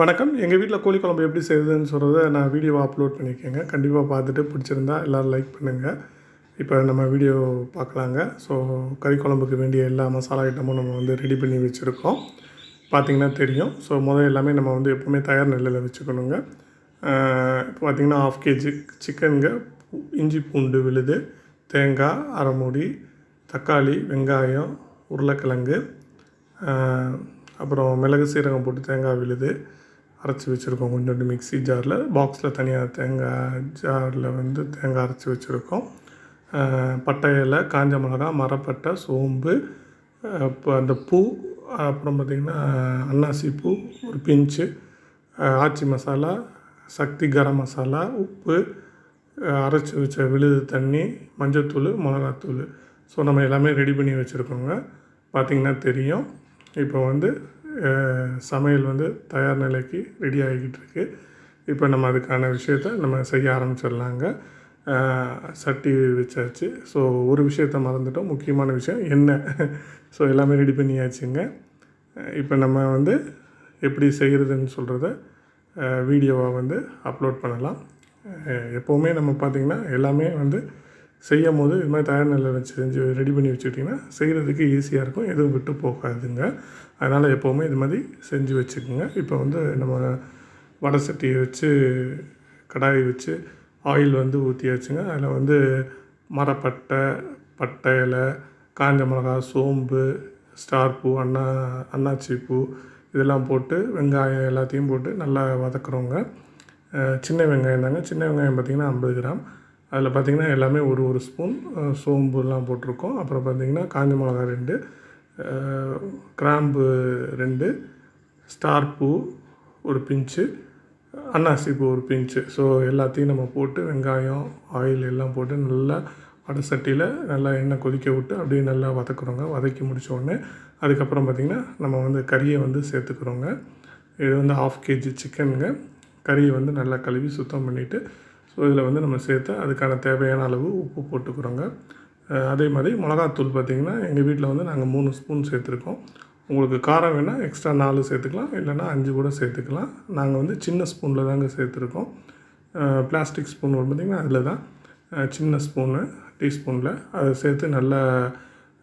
வணக்கம். எங்கள் வீட்டில் கோழி குழம்பு எப்படி செய்யுதுன்னு சொல்கிறத நான் வீடியோவை அப்லோட் பண்ணியிருக்கேங்க கண்டிப்பாக பார்த்துட்டு பிடிச்சிருந்தா எல்லோரும் லைக் பண்ணுங்கள் இப்போ நம்ம வீடியோ பார்க்கலாங்க. ஸோ கறி குழம்புக்கு வேண்டிய எல்லா மசாலா ஐட்டமும் நம்ம வந்து ரெடி பண்ணி வச்சுருக்கோம். பார்த்திங்கன்னா தெரியும். ஸோ முதல் எல்லாமே நம்ம வந்து எப்போவுமே தயார் நிலையில் வச்சுக்கணுங்க. இப்போ பார்த்திங்கன்னா ஆஃப் கேஜி சிக்கனுங்க இஞ்சி பூண்டு விழுது தேங்காய் அரைமுடி தக்காளி வெங்காயம் உருளைக்கிழங்கு அப்புறம் மிளகு சீரகம் போட்டு தேங்காய் விழுது அரைச்சி வச்சுருக்கோம். கொஞ்சோண்டு மிக்ஸி ஜாரில் பாக்ஸில் தனியாக தேங்காய் ஜாரில் வந்து தேங்காய் அரைச்சி வச்சுருக்கோம். ஆஹ், பட்டை இலை காஞ்ச மிளகா மரப்பட்டை சோம்பு இப்போ அந்த பூ அப்புறம் பார்த்திங்கன்னா அன்னாசி பூ ஒரு பிஞ்சு ஆச்சி மசாலா சக்தி கரம் மசாலா உப்பு அரைச்சி வச்ச விழுது தண்ணி மஞ்சத்தூள் மிளகாத்தூள் ஸோ நம்ம எல்லாமே ரெடி பண்ணி வச்சுருக்கோங்க. பார்த்திங்கன்னா தெரியும். இப்போ வந்து சமையல் வந்து தயார் நிலைக்கு ரெடி ஆகிக்கிட்டு இருக்குது இப்போ நம்ம அதுக்கான விஷயத்த நம்ம செய்ய ஆரம்பிச்சிடலாங்க. சட்டி வச்சாச்சு. ஸோ ஒரு விஷயத்த மறந்துட்டோம். முக்கியமான விஷயம் எண்ணெய் ஸோ எல்லாமே ரெடி பண்ணியாச்சுங்க. இப்போ நம்ம வந்து எப்படி செய்கிறதுன்னு சொல்கிறத வீடியோவாக வந்து அப்லோட் பண்ணலாம். எப்போவுமே நம்ம பார்த்திங்கன்னா எல்லாமே வந்து செய்யும் போது இது மாதிரி தயார் நிலையில் வச்சு செஞ்சு ரெடி பண்ணி வச்சுக்கிட்டிங்கன்னா செய்கிறதுக்கு ஈஸியாக இருக்கும். எதுவும் விட்டு போகாதுங்க. அதனால் எப்போவுமே இது மாதிரி செஞ்சு வச்சுக்கோங்க. இப்போ வந்து நம்ம வடை சட்டியை வச்சு கடாயை வச்சு ஆயில் வந்து ஊற்றியாச்சுங்க அதில் வந்து மரப்பட்டை பட்டை இலை காஞ்ச மிளகா சோம்பு ஸ்டார் பூ அண்ணா அன்னாச்சி பூ இதெல்லாம் போட்டு வெங்காயம் எல்லாத்தையும் போட்டு நல்லா வதக்குறோங்க. சின்ன வெங்காயம் தாங்க. சின்ன வெங்காயம் பார்த்திங்கன்னா ஐம்பது கிராம். அதில் பார்த்திங்கன்னா எல்லாமே ஒரு ஒரு ஸ்பூன் சோம்புலாம் போட்டிருக்கோம். அப்புறம் பார்த்திங்கன்னா காஞ்ச மிளகா ரெண்டு கிராம்பு ரெண்டு ஸ்டார் பூ ஒரு பிஞ்சு அன்னாசி பூ ஒரு பிஞ்சு. ஸோ எல்லாத்தையும் நம்ம போட்டு வெங்காயம் ஆயில் எல்லாம் போட்டு நல்லா வடை சட்டியில் நல்லா எண்ணெய் கொதிக்க விட்டு அப்படியே நல்லா வதக்குறோங்க. வதக்கி முடித்தோடனே அதுக்கப்புறம் பார்த்திங்கன்னா நம்ம வந்து கறியை வந்து சேர்த்துக்கிறோங்க. இது வந்து ஆஃப் கேஜி சிக்கனுங்க கறியை வந்து நல்லா கழுவி சுத்தம் பண்ணிவிட்டு ஸோ இதில் வந்து நம்ம சேர்த்து அதுக்கான தேவையான அளவு உப்பு போட்டுக்கிறோங்க. அதே மாதிரி மிளகாத்தூள் பார்த்திங்கன்னா எங்கள் வீட்டில் வந்து நாங்கள் மூணு ஸ்பூன் சேர்த்துருக்கோம். உங்களுக்கு காரம் வேணால் எக்ஸ்ட்ரா நாலு சேர்த்துக்கலாம். இல்லைன்னா அஞ்சு கூட சேர்த்துக்கலாம். நாங்கள் வந்து சின்ன ஸ்பூனில் தாங்க சேர்த்துருக்கோம். பிளாஸ்டிக் ஸ்பூன் பார்த்திங்கன்னா அதில் தான் சின்ன ஸ்பூனு டீஸ்பூனில் அதை சேர்த்து நல்லா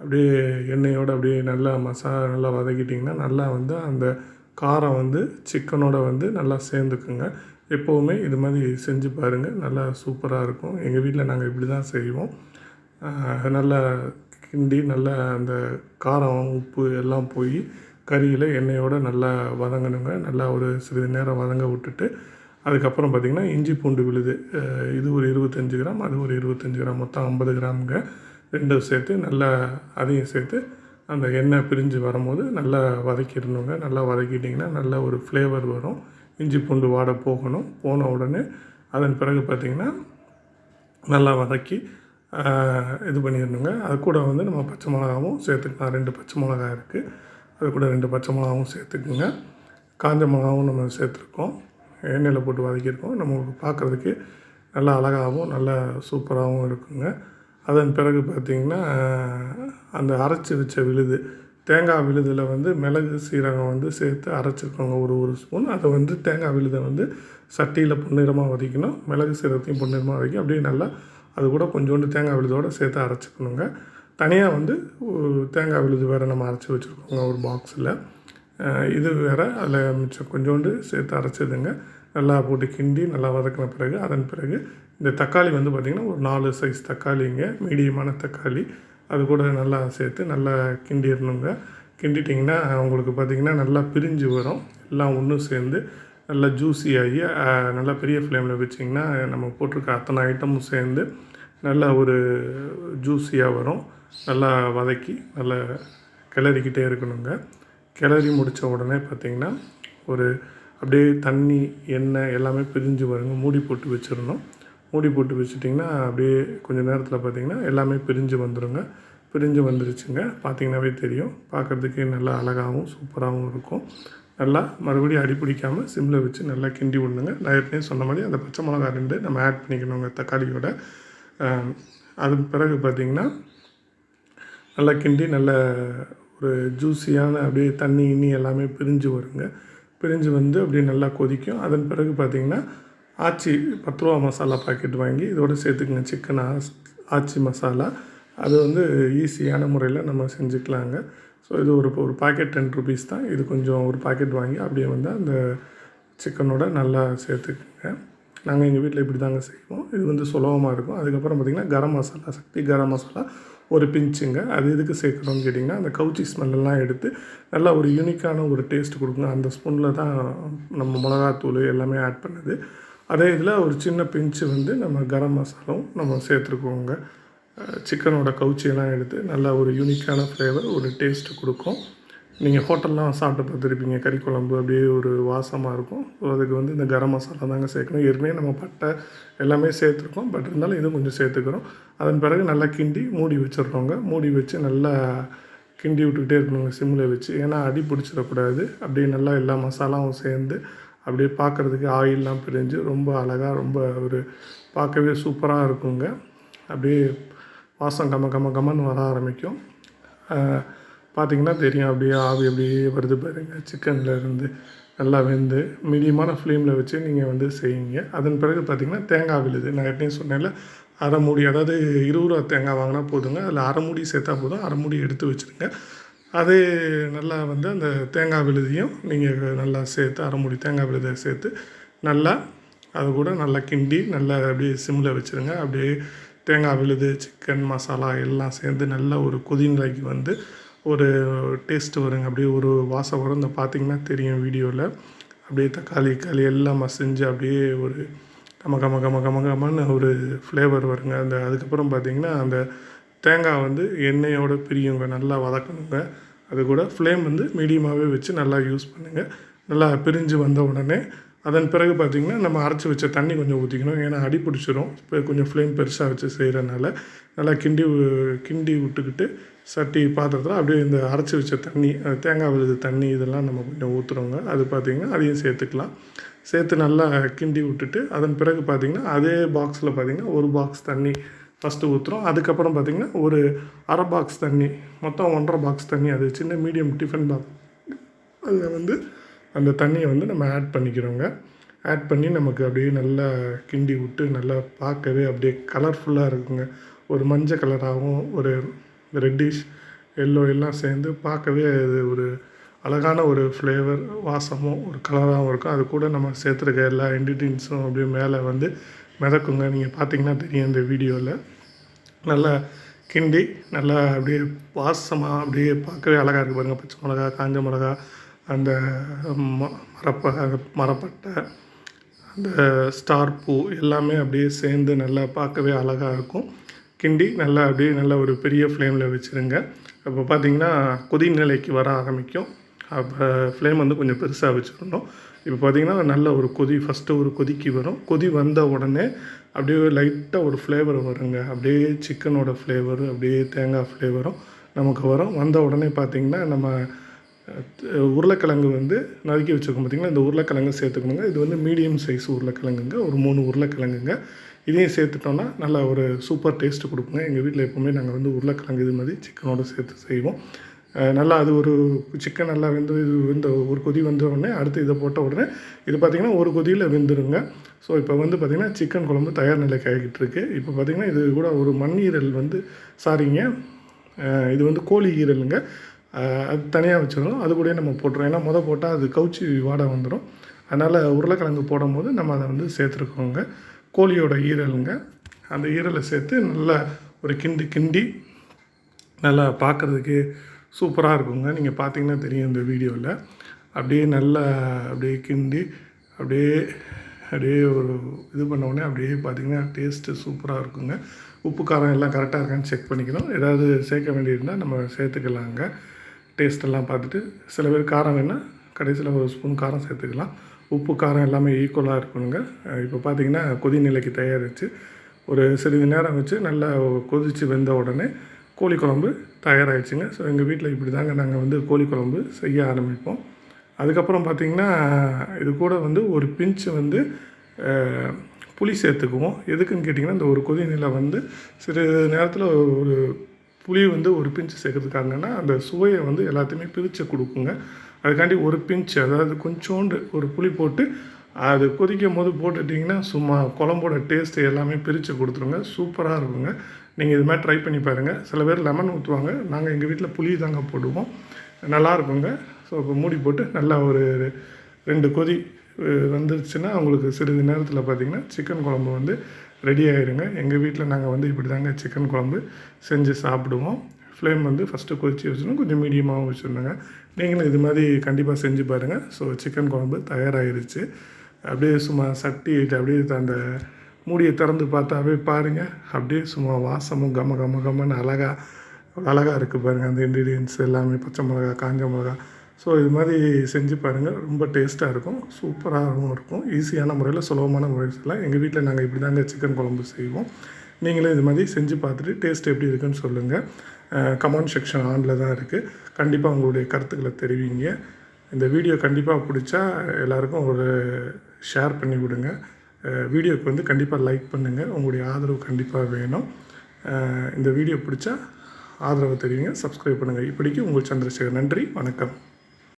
அப்படியே எண்ணெயோடு அப்படியே நல்லா மசாலா நல்லா வதக்கிட்டிங்கன்னா நல்லா வந்து அந்த காரம் வந்து சிக்கனோட வந்து நல்லா சேர்ந்துக்குங்க. எப்போவுமே இது மாதிரி செஞ்சு பாருங்கள் நல்லா சூப்பராக இருக்கும். எங்கள் வீட்டில் நாங்கள் இப்படி தான் செய்வோம் நல்லா கிண்டி நல்லா அந்த காரம் உப்பு எல்லாம் போய் கறியில் எண்ணெயோடு நல்லா வதங்கணுங்க. நல்லா ஒரு சிறிது நேரம் வதங்க விட்டுட்டு அதுக்கப்புறம் பார்த்திங்கன்னா இஞ்சி பூண்டு விழுது. இது ஒரு இருபத்தஞ்சி கிராம் அது ஒரு இருபத்தஞ்சி கிராம் மொத்தம் ஐம்பது கிராமுங்க. ரெண்டும் சேர்த்து நல்லா அதையும் சேர்த்து அந்த எண்ணெய் பிரிஞ்சு வரும்போது நல்லா வதக்கிடணுங்க. நல்லா வதக்கிட்டிங்கன்னா நல்ல ஒரு ஃப்ளேவர் வரும். இஞ்சி பூண்டு வாட போகணும். போன உடனே அதன் பிறகு பார்த்திங்கன்னா நல்லா வதக்கி இது பண்ணிடணுங்க. அது கூட வந்து நம்ம பச்சை மிளகாவும் சேர்த்துக்கலாம். ரெண்டு பச்சை மிளகா இருக்குது அது கூட ரெண்டு பச்சை மிளகாவும் சேர்த்துக்குங்க. காஞ்ச மிளகாவும் நம்ம சேர்த்துருக்கோம். எண்ணெயில் போட்டு வதக்கியிருக்கோம். நமக்கு பார்க்குறதுக்கு நல்லா அழகாகவும் நல்லா சூப்பராகவும் இருக்குங்க. அதன் பிறகு பார்த்திங்கன்னா அந்த அரைச்சி வச்ச விழுது தேங்காய் விழுதில் வந்து மிளகு சீரகம் வந்து சேர்த்து அரைச்சிருக்கோங்க. ஒரு ஒரு ஸ்பூன் அதை வந்து தேங்காய் விழுதை வந்து சட்டியில் பொன்னிறமாக வதக்கணும். மிளகு சீரகத்தையும் பொன்னிறமாக வதக்கி அப்படியே நல்லா அது கூட கொஞ்சோண்டு தேங்காய் விழுதோடு சேர்த்து அரைச்சிக்கணுங்க. தனியாக வந்து தேங்காய் விழுது வேறு நம்ம அரைச்சி வச்சுருக்கோங்க ஒரு பாக்ஸில் இது வேறு அதில் மிச்சம் கொஞ்சோண்டு சேர்த்து அரைச்சதுங்க. நல்லா போட்டு கிண்டி நல்லா வதக்கின பிறகு அதன் பிறகு இந்த தக்காளி வந்து பார்த்திங்கன்னா ஒரு நாலு சைஸ் தக்காளிங்க மீடியமான தக்காளி. அது கூட நல்லா சேர்த்து நல்லா கிண்டிடணுங்க. கிண்டிட்டிங்கன்னா உங்களுக்கு பார்த்திங்கன்னா நல்லா பிரிஞ்சு வரும். எல்லாம் ஒன்றும் சேர்ந்து நல்லா ஜூஸியாகி நல்லா பெரிய ஃப்ளேமில் வச்சிங்கன்னா நம்ம போட்டிருக்க அத்தனை ஐட்டமும் சேர்ந்து நல்லா ஒரு ஜூஸியாக வரும். நல்லா வதக்கி நல்லா கிளறிக்கிட்டே இருக்கணுங்க. கிளறி முடித்த உடனே பார்த்திங்கன்னா ஒரு அப்படியே தண்ணி எண்ணெய் எல்லாமே பிரிஞ்சு வருங்க. மூடி போட்டு வச்சிடணும். மூடி போட்டு வச்சிட்டிங்கன்னா அப்படியே கொஞ்சம் நேரத்தில் பார்த்திங்கன்னா எல்லாமே பிரிஞ்சு வந்துடுங்க பிரிஞ்சு வந்துருச்சுங்க. பார்த்திங்கனாவே தெரியும். பார்க்குறதுக்கே நல்லா அழகாகவும் சூப்பராகவும் இருக்கும். நல்லா மறுபடியும் அடி பிடிக்காமல் சிம்மில் வச்சு நல்லா கிண்டி விடணுங்க. நான் ஏற்கனவே சொன்ன மாதிரி அந்த பச்சை மிளகா ரெண்டு நம்ம ஆட் பண்ணிக்கணுங்க தக்காளியோட. அதன் அதுக்கு பிறகு பார்த்திங்கன்னா நல்லா கிண்டி நல்ல ஒரு ஜூஸியான அப்படியே தண்ணி இன்னி எல்லாமே பிரிஞ்சு வருங்க. பிரிஞ்சு வந்து அப்படியே நல்லா கொதிக்கும். அதன் பிறகு பார்த்திங்கன்னா ஆச்சி பத்து ரூபா மசாலா பாக்கெட் வாங்கி இதோட சேர்த்துக்குங்க சிக்கன் ஆச்சி மசாலா. அது வந்து ஈஸியான முறையில் நம்ம செஞ்சுக்கலாங்க. ஸோ இது ஒரு ஒரு பாக்கெட் டென் ருபீஸ் தான். இது கொஞ்சம் ஒரு பாக்கெட் வாங்கி அப்படியே வந்து அந்த சிக்கனோட நல்லா சேர்த்துக்குங்க. நாங்கள் எங்கள் வீட்டில் இப்படி தாங்க செய்வோம். இது வந்து சுலபமாக இருக்கும். அதுக்கப்புறம் பார்த்திங்கன்னா கரம் மசாலா சக்தி கரம் மசாலா ஒரு பிஞ்சுங்க. அது எதுக்கு சேர்க்கணும்னு கேட்டிங்கன்னா அந்த கவுச்சி ஸ்மெல்லாம் எடுத்து நல்லா ஒரு யூனிக்கான ஒரு டேஸ்ட் கொடுக்குங்க அந்த ஸ்பூனில் தான் நம்ம மிளகாத்தூள் எல்லாமே ஆட் பண்ணுது. அதே இதில் ஒரு சின்ன பிஞ்சு வந்து நம்ம கரம் மசாலாவும் நம்ம சேர்த்துருக்கோங்க. சிக்கனோட கவுச்சியெல்லாம் எடுத்து நல்லா ஒரு யூனிக்கான ஃப்ளேவர் ஒரு டேஸ்ட்டு கொடுக்கும். நீங்கள் ஹோட்டல்லாம் சாப்பிட்டு பார்த்துருப்பீங்க கறி குழம்பு அப்படியே ஒரு வாசமாக இருக்கும். ஸோ அதுக்கு வந்து இந்த கரம் மசாலா தாங்க சேர்க்கணும். ஏற்கனவே நம்ம பட்டை எல்லாமே சேர்த்துருக்கோம். பட் இருந்தாலும் இதுவும் கொஞ்சம் சேர்த்துக்கிறோம். அதன் பிறகு நல்லா கிண்டி மூடி வச்சிடுறோங்க. மூடி வச்சு நல்லா கிண்டி விட்டுக்கிட்டே இருக்கணுங்க சிம்மில் வச்சு. ஏன்னா அடி பிடிச்சிடக்கூடாது. அப்படியே நல்லா எல்லா மசாலாவும் சேர்ந்து அப்படியே பார்க்குறதுக்கு ஆயிலெலாம் பிரிஞ்சு ரொம்ப அழகாக ரொம்ப ஒரு பார்க்கவே சூப்பராக இருக்குங்க. அப்படியே வாசம் கம கம கமன்னு வர ஆரம்பிக்கும். பார்த்தீங்கன்னா தெரியும் அப்படியே ஆவி அப்படியே வருது பாருங்க. சிக்கனில் இருந்து நல்லா வெந்து மீடியமான ஃப்ளேமில் வச்சு நீங்கள் வந்து செய்யுங்க அதன் பிறகு பார்த்தீங்கன்னா தேங்காய் விழுது. நான் எப்படியும் சொன்னேன்ல அரை மூடி அதாவது இருபது ரூபா தேங்காய் வாங்கினா போதுங்க. அதில் அரை மூடி சேர்த்தா போதும். அரை மூடி எடுத்து வச்சுருங்க. அதே நல்லா வந்து அந்த தேங்காய் விழுதியும் நீங்கள் நல்லா சேர்த்து அரைமுடி தேங்காய் விழுதியை சேர்த்து நல்லா அது கூட நல்லா கிண்டி நல்லா அப்படியே சிம்மில் வச்சுருங்க. அப்படியே தேங்காய் விழுது சிக்கன் மசாலா எல்லாம் சேர்ந்து நல்லா ஒரு கொதிநிலைக்கு வந்து ஒரு டேஸ்ட்டு வருங்க. அப்படியே ஒரு வாசம் வரும். இந்த பார்த்திங்கன்னா தெரியும் வீடியோவில் அப்படியே தக்காளி களி எல்லாம் மசிஞ்சு அப்படியே ஒரு கம கம கம கம கமன்னு ஒரு ஃப்ளேவர் வருங்க. அந்த அதுக்கப்புறம் பார்த்தீங்கன்னா அந்த தேங்காய் வந்து எண்ணெயோட பிரியுங்க நல்லா வதக்கணுங்க. அது கூட ஃப்ளேம் வந்து மீடியமாகவே வச்சு நல்லா யூஸ் பண்ணுங்கள் நல்லா பிரிஞ்சு வந்த உடனே அதன் பிறகு பார்த்திங்கன்னா நம்ம அரைச்சி வச்ச தண்ணி கொஞ்சம் ஊற்றிக்கணும் ஏன்னா அடி பிடிச்சிரும். இப்போ கொஞ்சம் ஃப்ளேம் பெருசாக வச்சு செய்கிறனால நல்லா கிண்டி கிண்டி விட்டுக்கிட்டு சட்டி பாத்திரத்தில் அப்படியே இந்த அரைச்சி வச்ச தண்ணி தேங்காய் விழுது தண்ணி இதெல்லாம் நம்ம கொஞ்சம் ஊற்றுறோங்க அது பார்த்திங்கன்னா அதையும் சேர்த்துக்கலாம். சேர்த்து நல்லா கிண்டி விட்டுட்டு அதன் பிறகு பார்த்திங்கன்னா அதே பாக்ஸில் பார்த்திங்கன்னா ஒரு பாக்ஸ் தண்ணி ஃபஸ்ட்டு ஊற்றுறோம் அதுக்கப்புறம் பார்த்திங்கன்னா ஒரு அரை பாக்ஸ் தண்ணி மொத்தம் ஒன்றரை பாக்ஸ் தண்ணி அது சின்ன மீடியம் டிஃபன் பாக்ஸ் அதில் வந்து அந்த தண்ணியை வந்து நம்ம ஆட் பண்ணிக்கிறோங்க. ஆட் பண்ணி நமக்கு அப்படியே நல்லா கிண்டி விட்டு நல்லா பார்க்கவே அப்படியே கலர்ஃபுல்லாக இருக்குங்க. ஒரு மஞ்சள் கலராகவும் ஒரு ரெட்டிஷ் எல்லோ எல்லாம் சேர்ந்து பார்க்கவே அது ஒரு அழகான ஒரு ஃப்ளேவர் வாசமும் ஒரு கலராகவும் இருக்கும். அது கூட நம்ம சேர்த்துருக்க எல்லா இன்க்ரீடியன்ஸும் அப்படியே மேலே வந்து மிதக்குங்க. நீங்கள் பார்த்தீங்கன்னா தெரியும் இந்த வீடியோவில் நல்லா கிண்டி நல்லா அப்படியே வாசமாக அப்படியே பார்க்கவே அழகாக இருக்குது பாருங்கள் பச்சை மிளகா காஞ்ச மிளகா அந்த ம மரப்ப மரப்பட்டை அந்த ஸ்டார் பூ எல்லாமே அப்படியே சேர்ந்து நல்லா பார்க்கவே அழகாக இருக்கும். கிண்டி நல்லா அப்படியே நல்லா ஒரு பெரிய ஃப்ளேமில் வச்சுருங்க. அப்போ பார்த்தீங்கன்னா கொதி நிலைக்கு வர ஆரம்பிக்கும். அப்போ ஃப்ளேம் வந்து கொஞ்சம் பெருசாக வச்சுருந்தோம். இப்போ பார்த்தீங்கன்னா நல்ல ஒரு கொதி ஃபஸ்ட்டு ஒரு கொதிக்கு வரும். கொதி வந்த உடனே அப்படியே லைட்டாக ஒரு ஃப்ளேவர் வருங்க. அப்படியே சிக்கனோட ஃப்ளேவரு அப்படியே தேங்காய் ஃப்ளேவரும் நமக்கு வரும். வந்த உடனே பார்த்திங்கன்னா நம்ம உருளைக்கிழங்கு வந்து நறுக்கி வச்சுருக்கோம் பார்த்திங்கன்னா இந்த உருளைக்கிழங்கு சேர்த்துக்கணுங்க. இது வந்து மீடியம் சைஸ் உருளைக்கிழங்குங்க. ஒரு மூணு உருளைக்கிழங்குங்க. இதையும் சேர்த்துட்டோன்னா நல்லா ஒரு சூப்பர் டேஸ்ட்டு கொடுக்குங்க. எங்கள் வீட்டில் எப்போவுமே நாங்கள் வந்து உருளைக்கிழங்கு இது மாதிரி சிக்கனோட சேர்த்து செய்வோம். நல்லா அது ஒரு சிக்கன் நல்லா வெந்து இது வெந்த ஒரு கொதி வந்த உடனே அடுத்து இதை போட்ட உடனே இது பார்த்திங்கன்னா ஒரு கொதியில் வெந்துருங்க. ஸோ இப்போ வந்து பார்த்திங்கன்னா சிக்கன் குழம்பு தயார் நிலைக்கு ஆகிட்டு இருக்குது இப்போ பார்த்திங்கன்னா இது கூட ஒரு மண்ணீரல் வந்து சாரிங்க இது வந்து கோழி ஈரலுங்க. அது தனியாக வச்சிடணும். அது கூடயே நம்ம போட்டுருவோம் ஏன்னா முத போட்டால் அது கவுச்சி வாடை வந்துடும் அதனால் உருளைக்கிழங்கு போடும்போது நம்ம அதை வந்து சேர்த்துருக்கோங்க. கோழியோட ஈரலுங்க. அந்த ஈரலை சேர்த்து நல்லா ஒரு கிண்டி கிண்டி நல்லா பார்க்குறதுக்கு சூப்பராக இருக்குங்க. நீங்கள் பார்த்தீங்கன்னா தெரியும் இந்த வீடியோவில். அப்படியே நல்லா அப்படியே கிண்டி அப்படியே அப்படியே ஒரு இது பண்ண உடனே அப்படியே பார்த்தீங்கன்னா டேஸ்ட்டு சூப்பராக இருக்குங்க. உப்பு காரம் எல்லாம் கரெக்டாக இருக்கான்னு செக் பண்ணிக்கணும். ஏதாவது சேர்க்க வேண்டியிருந்தால் நம்ம சேர்த்துக்கலாங்க. டேஸ்ட்டெல்லாம் பார்த்துட்டு சில பேர் காரம் வேணால் கடைசியில் ஒரு ஸ்பூன் காரம் சேர்த்துக்கலாம். உப்பு காரம் எல்லாமே ஈக்குவலாக இருக்கணுங்க. இப்போ பார்த்திங்கன்னா கொதி நிலைக்கு தயாரித்து ஒரு சிறிது நேரம் வச்சு நல்லா கொதித்து வெந்த உடனே கோழி குழம்பு தயாராகிடுச்சுங்க ஸோ எங்கள் வீட்டில் இப்படி தாங்க நாங்கள் வந்து கோழி குழம்பு செய்ய ஆரம்பிப்போம். அதுக்கப்புறம் பார்த்திங்கன்னா இது கூட வந்து ஒரு பிஞ்சு வந்து புளி சேர்த்துக்குவோம். எதுக்குன்னு கேட்டிங்கன்னா இந்த ஒரு கொதிநிலை வந்து சிறிது நேரத்தில் ஒரு புளி வந்து ஒரு பிஞ்சு சேர்க்கறதுக்காங்கன்னா அந்த சுவையை வந்து எல்லாத்தையுமே பிரித்து கொடுக்குங்க. அதுக்காண்டி ஒரு பிஞ்ச் அதாவது கொஞ்சோண்டு ஒரு புளி போட்டு அது கொதிக்கும் போது போட்டுட்டிங்கன்னா சும்மா குழம்போட டேஸ்ட்டு எல்லாமே பிரித்து கொடுத்துருங்க. சூப்பராக இருக்குங்க. நீங்கள் இது மாதிரி ட்ரை பண்ணி பாருங்கள் சில பேர் லெமன் ஊற்றுவாங்க நாங்கள் எங்கள் வீட்டில் புளி தாங்க போடுவோம். நல்லா இருக்குங்க. ஸோ இப்போ மூடி போட்டு நல்லா ஒரு ரெண்டு கொதி வந்துருச்சுன்னா உங்களுக்கு சிறிது நேரத்தில் பார்த்தீங்கன்னா சிக்கன் குழம்பு வந்து ரெடி ஆயிருங்க. எங்கள் வீட்டில் நாங்கள் வந்து இப்படி தாங்க சிக்கன் குழம்பு செஞ்சு சாப்பிடுவோம். ஃப்ளேம் வந்து ஃபஸ்ட்டு கொதிச்சு வச்சிடணும். கொஞ்சம் மீடியமாகவும் வச்சுருந்தாங்க நீங்களும் இது மாதிரி கண்டிப்பாக செஞ்சு பாருங்கள் ஸோ சிக்கன் குழம்பு தயாராகிருச்சு அப்படியே சும்மா சட்டி அப்படியே அந்த மூடியை திறந்து பார்த்தாவே பாருங்கள் அப்படியே சும்மா வாசமும் கம கம கமன்னு அழகாக அழகாக இருக்குது பாருங்கள் அந்த இன்க்ரீடியன்ஸ் எல்லாமே பச்சை மிளகா காஞ்ச மிளகா ஸோ இது மாதிரி செஞ்சு பாருங்கள் ரொம்ப டேஸ்ட்டாக இருக்கும். சூப்பராகவும் இருக்கும். ஈஸியான முறையில் சுலபமான முறையில் செய்யலாம். எங்கள் வீட்டில் நாங்கள் இப்படி தாங்க சிக்கன் குழம்பு செய்வோம். நீங்களும் இது மாதிரி செஞ்சு பார்த்துட்டு டேஸ்ட் எப்படி இருக்குன்னு சொல்லுங்கள் கமெண்ட் செக்ஷன் ஆனில் தான் இருக்குது கண்டிப்பாக உங்களுடைய கருத்துக்களை தெரிவிங்க. இந்த வீடியோ கண்டிப்பாக பிடிச்சா எல்லாருக்கும் ஒரு ஷேர் பண்ணி விடுங்க. வீடியோக்கு வந்து கண்டிப்பாக லைக் பண்ணுங்கள் உங்களுடைய ஆதரவு கண்டிப்பாக வேணும். இந்த வீடியோ பிடிச்சா ஆதரவு தெரிவிங்க சப்ஸ்கிரைப் பண்ணுங்கள் இப்படிக்கு உங்கள் சந்திரசேகர். நன்றி வணக்கம்.